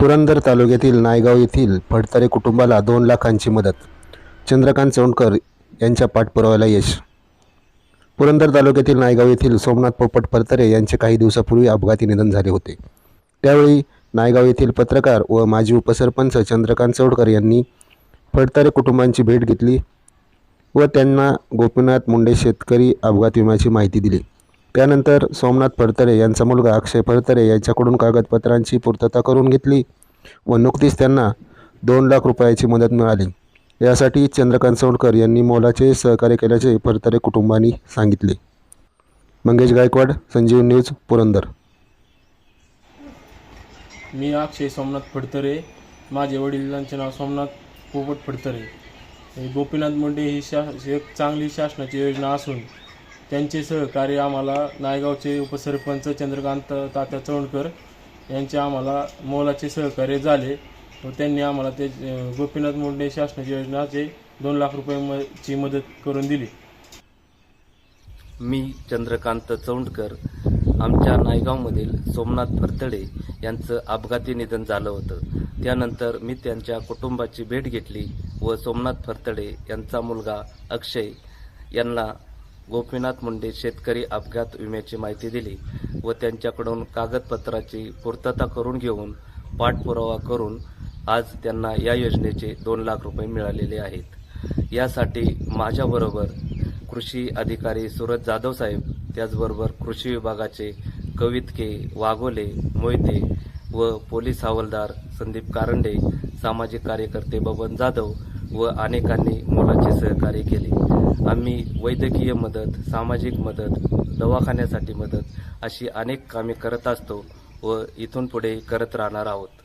पुरंदर तालुक्यातील नायगाव येथील फडतारे कुटुंबाला दोन लाखांची मदत. चंद्रकांत चौंडकर यांच्या पाठपुराव्याला यश. पुरंदर तालुक्यातील नायगाव येथील सोमनाथ पोपट फडतरे यांचे काही दिवसापूर्वी अपघाती निधन झाले होते. त्यावेळी नायगाव येथील पत्रकार व माजी उपसरपंच चंद्रकांत चौडकर यांनी फडतरे कुटुंबांची भेट घेतली व त्यांना गोपीनाथ मुंडे शेतकरी अपघात विम्याची माहिती दिली. त्यानंतर सोमनाथ फडतरे यांचा मुलगा अक्षय फडतरे यांच्याकडून कागदपत्रांची पूर्तता करून घेतली व नुकतीच त्यांना दोन लाख रुपयाची मदत मिळाली. यासाठी चंद्रकांत सोडकर यांनी मोलाचे सहकार्य केल्याचे फडतरे कुटुंबांनी सांगितले. मंगेश गायकवाड संजीव न्यूज पुरंदर. मी अक्षय सोमनाथ फडतरे माझे वडिलांचे नाव सोमनाथ पोपट फडतरे गोपीनाथ मुंडे ही शा एक चांगली शासनाची योजना असून त्यांचे सहकार्य आम्हाला नायगावचे उपसरपंच चंद्रकांत तात्या चौंडकर यांचे आम्हाला मोलाचे सहकार्य झाले व त्यांनी आम्हाला ते गोपीनाथ मुंडे शासनाची योजनाचे दोन लाख रुपये म ची मदत करून दिली. मी चंद्रकांत चौंडकर आमच्या नायगावमधील सोमनाथ फरतडे यांचं अपघाती निधन झालं होतं. त्यानंतर मी त्यांच्या कुटुंबाची भेट घेतली व सोमनाथ फरतडे यांचा मुलगा अक्षय यांना गोपीनाथ मुंडे शेतकरी अपघात विम्याची माहिती दिली व त्यांच्याकडून कागदपत्राची पूर्तता करून घेऊन पाठपुरावा करून आज त्यांना या योजनेचे दोन लाख रुपये मिळालेले आहेत. यासाठी माझ्याबरोबर कृषी अधिकारी सुरज जाधव साहेब त्याचबरोबर कृषी विभागाचे कवितके वाघोले मोहिते व पोलीस हवालदार संदीप कारंडे सामाजिक कार्यकर्ते बबन जाधव व अनेकांनी मोलाचे सहकार्य केले. आम्ही वैद्यकीय मदत सामाजिक मदत दवाखान्यासाठी मदत अशी अनेक कामे करत असतो व इथून पुढे करत राहणार आहोत.